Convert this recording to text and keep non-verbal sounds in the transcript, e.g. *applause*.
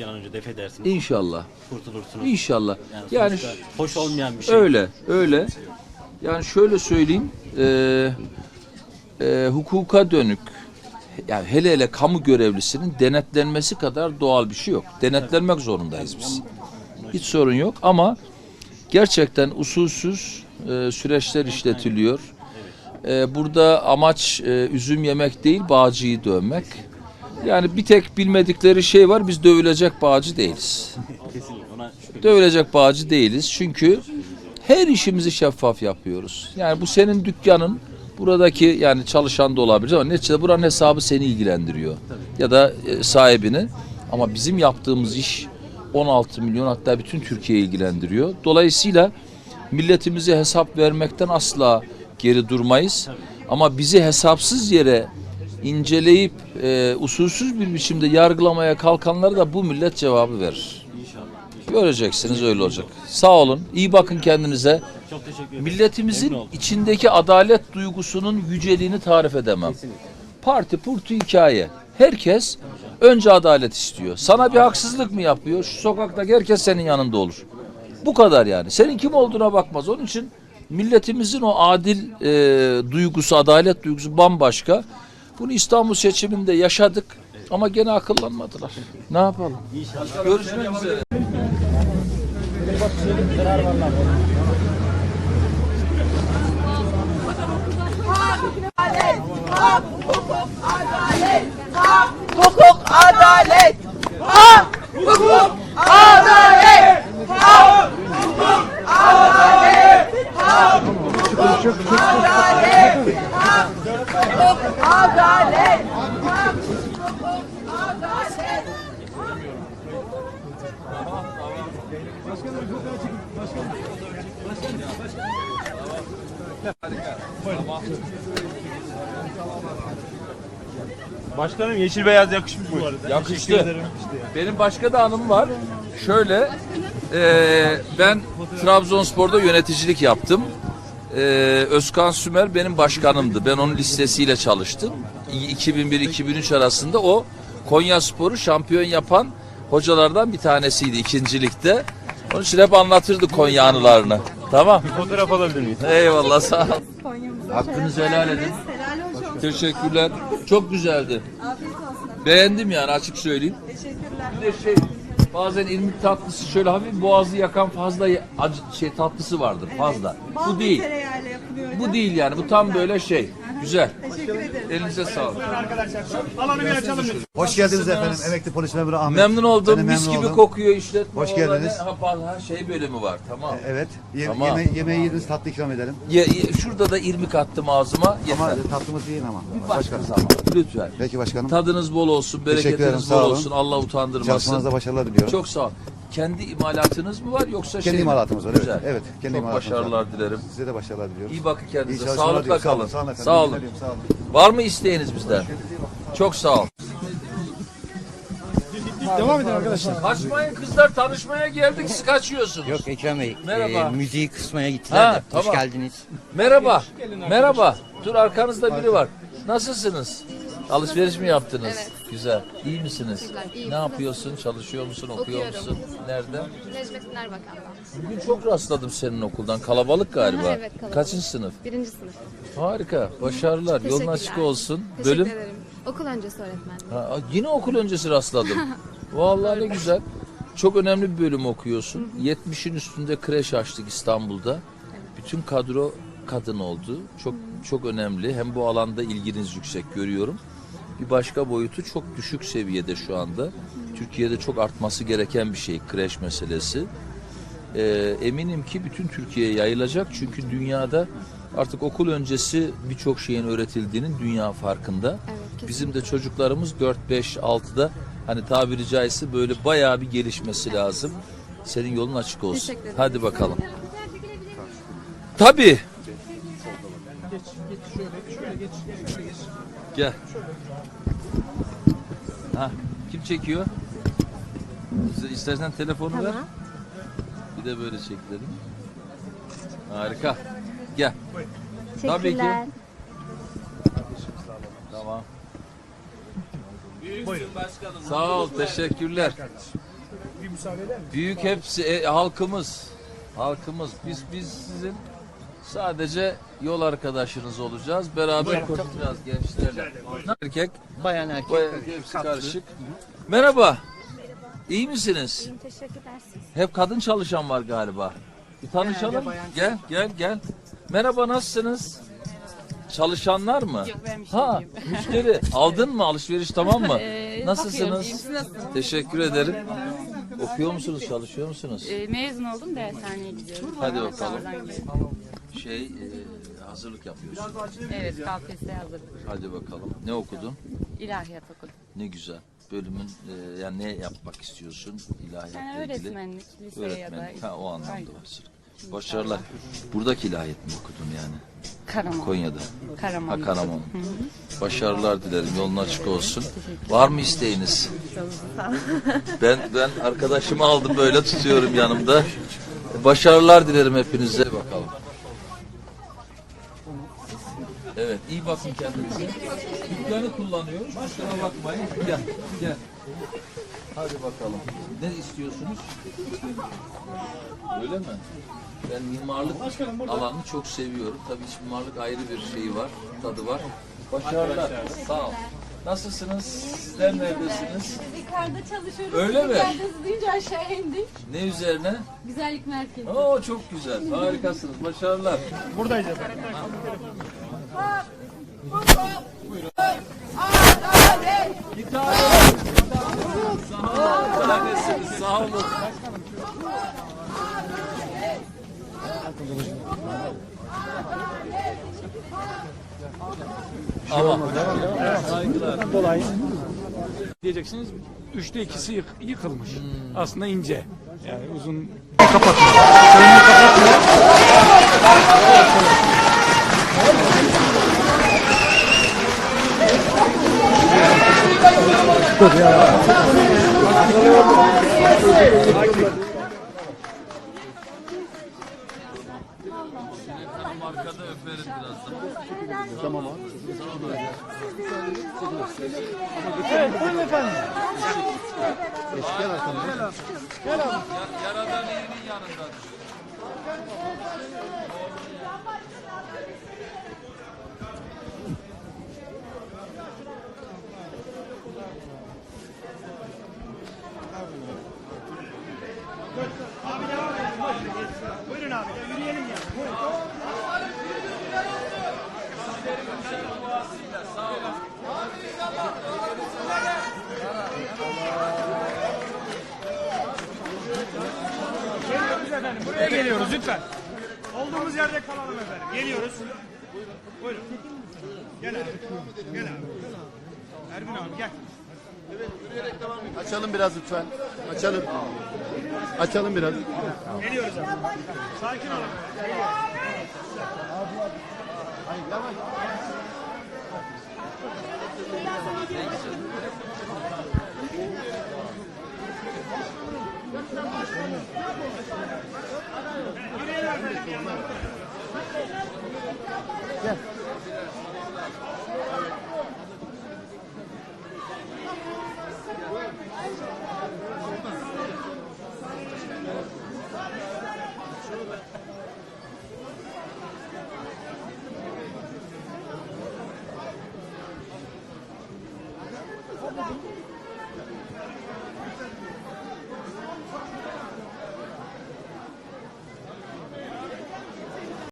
bir an önce def edersiniz. İnşallah. Kurtulursunuz. İnşallah. Yani, Yani hoş olmayan bir şey. öyle, öyle. Yani şöyle söyleyeyim, e, e, hukuka dönük, yani hele hele kamu görevlisinin denetlenmesi kadar doğal bir şey yok. Denetlenmek zorundayız biz. Hiç sorun yok ama gerçekten usulsüz e, süreçler işletiliyor. E, burada amaç e, üzüm yemek değil, bağcıyı dövmek. Yani bir tek bilmedikleri şey var, biz dövülecek bağcı değiliz. Dövülecek bağcı değiliz. Çünkü her işimizi şeffaf yapıyoruz. Yani bu senin dükkanın buradaki yani çalışan da olabilir ama neticede buranın hesabı seni ilgilendiriyor. Ya da e, sahibini. Ama bizim yaptığımız iş 16 milyon hatta bütün Türkiye'yi ilgilendiriyor. Dolayısıyla milletimize hesap vermekten asla geri durmayız. Ama bizi hesapsız yere inceleyip e, usulsüz bir biçimde yargılamaya kalkanlara da bu millet cevabı verir. inşallah. Göreceksiniz öyle olacak. Sağ olun. iyi bakın kendinize. Çok teşekkür ederim. Milletimizin Memnun oldum. içindeki adalet duygusunun yüceliğini tarif edemem. Parti purtu hikaye. Herkes önce adalet istiyor. Sana bir haksızlık mı yapıyor? Şu sokaktaki herkes senin yanında olur. Bu kadar yani. Senin kim olduğuna bakmaz. Onun için milletimizin o adil e, duygusu, adalet duygusu bambaşka. Bunu İstanbul seçiminde yaşadık ama gene akıllanmadılar. Ne yapalım? Görüşmek üzere. hukuk, adalet, hak, hukuk, adalet, hak, hukuk, adalet, hak, hukuk, adalet, hak, hukuk, adalet, hak, hukuk, adalet. Başkanım yeşil beyaz yakışmış bu arada. Yakıştı. Benim başka da anım var. Şöyle, eee, ben Trabzonspor'da yöneticilik yaptım. Eee, Özkan Sümer benim başkanımdı. Ben onun listesiyle çalıştım. 2001-2003 arasında o Konya Spor'u şampiyon yapan hocalardan bir tanesiydi ikincilikte. Onun için hep anlatırdı Konya anılarını. Tamam. Fotoğraf alabilir miyiz? Eyvallah sağ ol. Hakkınızı helal edin. Helal hoş olsun. Teşekkürler. Çok güzeldi. Afiyet olsun. Beğendim yani açık söyleyeyim. Teşekkürler. Bir de şey bazen irmik tatlısı şöyle hafif boğazı yakan fazla acı şey tatlısı vardır fazla. Bal Bu ve değil. tereyağıyla yapılıyor. Bu değil yani. Bu tam böyle şey. Güzel. Teşekkür ederim. Elinize sağlık. Alanı bir açalım lütfen. Hoş geldiniz efendim. Emekli polis memuru Ahmet. Memnun oldum. Ben de Mis memnun gibi oldum. kokuyor işletme. Hoş geldiniz. Ha, şey bölümü var. Tamam. Evet. Ye- Tamam. yeme- yemeği yediniz tatlı ikram edelim. Ye- ye- şurada da irmik attım ağzıma. Yeter. Ama tatlımızı yiyin ama. Bir başka zaman. Lütfen. Peki başkanım. Tadınız bol olsun, Teşekkür ederim, bereketiniz sağ bol olun. olsun. Allah utandırmasın. Çalışmanızda başarılar diliyorum. Çok sağ ol. Kendi imalatınız mı var yoksa Kendi şey mi? imalatımız var, evet. Güzel. Evet, kendi Çok imalatımız başarılar dilerim. Size de başarılar diliyorum. İyi bakın İyi kendinize. çalışmalar Sağlıkla olun, kalın. Sağ olun. Sağ olun. İyi Sağ olun. Var mı isteğiniz bizden? Çok sağ ol. Devam edin arkadaşlar. Kaçmayın kızlar tanışmaya geldik siz kaçıyorsunuz. Yok Ekrem Bey, Merhaba. e, müziği kısmaya gittiler Ha, de. tamam. Hoş geldiniz. Merhaba. Merhaba. Dur arkanızda biri var. Nasılsınız? Alışveriş mi yaptınız? Evet. Güzel. İyi misiniz? Teşekkürler, iyiyim. Ne yapıyorsun? Çalışıyor musun? Okuyor Okuyorum. musun? Nerede? Necmettin Erbakan'dan. Bugün çok rastladım senin okuldan. Kalabalık galiba. Aha, *laughs* evet, kalabalık. Kaçıncı sınıf? Birinci sınıf. Harika. Başarılar. Yolun Teşekkürler. açık olsun. Teşekkür Bölüm? ederim. Okul öncesi öğretmenliği. Ha, yine okul öncesi rastladım. *laughs* Vallahi ne güzel. Çok önemli bir bölüm okuyorsun. 70'in üstünde kreş açtık İstanbul'da. Bütün kadro kadın oldu. Çok çok önemli. Hem bu alanda ilginiz yüksek görüyorum. Bir başka boyutu çok düşük seviyede şu anda. Türkiye'de çok artması gereken bir şey kreş meselesi. Ee, eminim ki bütün Türkiye'ye yayılacak çünkü dünyada artık okul öncesi birçok şeyin öğretildiğinin dünya farkında. kesinlikle. Bizim de çocuklarımız 4 5 6'da hani tabiri caizse böyle bayağı bir gelişmesi lazım. Senin yolun açık olsun. Teşekkür ederim. Hadi bakalım. Tabii. Gel. Ha, kim çekiyor? İstersen telefonu ver. Bir de böyle çekelim. Harika. Gel. Tabii ki. Tamam. Sağ ol, teşekkürler. bir müsaade eder mi? Büyük hepsi e, halkımız. Halkımız. Biz biz sizin sadece yol arkadaşınız olacağız. Beraber yapacağız gençlerle. Erkek, Bayan erkek. bayan hepsi karışık. Merhaba. İyi misiniz? İyiyim, teşekkür edersiniz. Hep kadın çalışan var galiba. Bir tanışalım. Gel, gel, gel. Merhaba, nasılsınız? Çalışanlar mı? Yok, ben Ha, *laughs* müşteri. Aldın mı? Alışveriş tamam mı? *laughs* Ee, Nasılsınız? iyiyim. Siz nasılsınız? Teşekkür ederim. Okuyor musunuz, çalışıyor musunuz? Ee, mezun oldum dershaneye gidiyorum. Hadi bakalım. Oradan gidiyorum. Şey, e, hazırlık yapıyorsun. Evet, KPSS hazırlık. Hadi bakalım. Ne okudun? İlahiyat okudum. Ne güzel. Bölümün, e, yani ne yapmak istiyorsun ilahiyatla Yani ilgili? öğretmenlik, lise ya da... Öğretmenlik. Ha, o anlamda var. Başarılar. Buradaki ilahiyat mı okudun yani? Karaman. Konya'da. Karaman. Ha Karaman. Başarılar dilerim. Yolun açık olsun. Var mı isteğiniz? Ben ben arkadaşımı aldım böyle tutuyorum yanımda. Başarılar dilerim hepinize bakalım. Evet, iyi bakın kendinize. Dükkanı kullanıyoruz. Kusura bakmayın. Gel, gel. Hadi bakalım. Ne istiyorsunuz? Öyle mi? Ben mimarlık alanını çok seviyorum. Tabii iç mimarlık ayrı bir şeyi var, tadı var. Başarılar. Sağ ol. Nasılsınız? Sizler neredesiniz? Yukarıda çalışıyoruz. Öyle mi? Geldiniz deyince aşağı indik. Ne üzerine? Güzellik merkezi. Oo çok güzel. Harikasınız. Başarılar. Buradayız efendim. Saygılar. Kolay. Diyeceksiniz üçte ikisi yık- yıkılmış. Aslında ince. Yani uzun Hanım arkada öperim birazdan. Ya- Yaradan iyinin yanındadır. Buyurun abi yürüyelim ya. Geliyoruz efendim. Buraya geliyoruz lütfen. Olduğumuz yerde kalalım efendim. Geliyoruz. Buyurun. Gel abi. Gel abi. Ergun abi gel. Açalım biraz lütfen. Açalım. Açalım biraz. Geliyoruz efendim. Sakin olun. Gel.